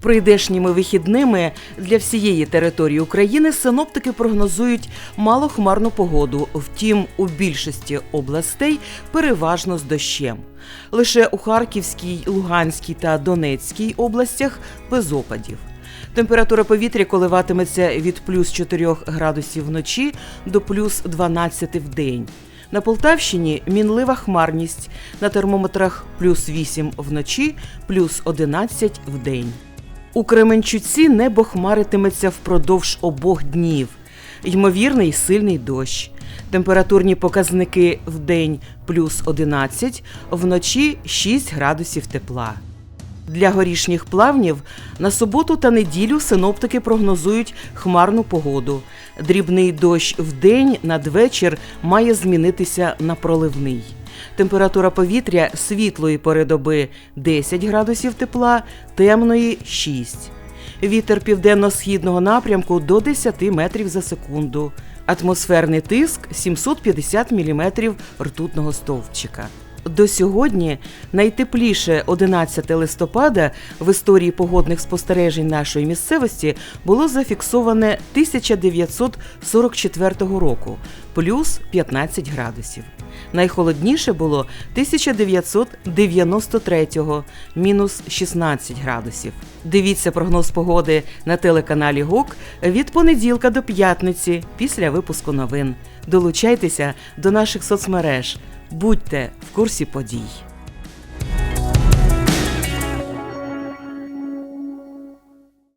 Прийдешніми вихідними для всієї території України синоптики прогнозують малохмарну погоду. Втім, у більшості областей переважно з дощем. Лише у Харківській, Луганській та Донецькій областях без опадів. Температура повітря коливатиметься від плюс 4 градусів вночі до плюс 12 в день. На Полтавщині мінлива хмарність, на термометрах плюс 8 вночі, плюс 11 в день. У Кременчуці небо хмаритиметься впродовж обох днів. Ймовірний сильний дощ. Температурні показники в день плюс 11, вночі 6 градусів тепла. Для горішніх плавнів на суботу та неділю синоптики прогнозують хмарну погоду. Дрібний дощ вдень надвечір має змінитися на проливний. Температура повітря світлої пори доби 10 градусів тепла, темної 6. Вітер південно-східного напрямку до 10 метрів за секунду. Атмосферний тиск 750 мм ртутного стовпчика. До сьогодні найтепліше 11 листопада в історії погодних спостережень нашої місцевості було зафіксоване 1944 року плюс 15 градусів. Найхолодніше було 1993 мінус 16 градусів. Дивіться прогноз погоди на телеканалі ГОК від понеділка до п'ятниці після випуску новин. Долучайтеся до наших соцмереж. Будьте курсі подій.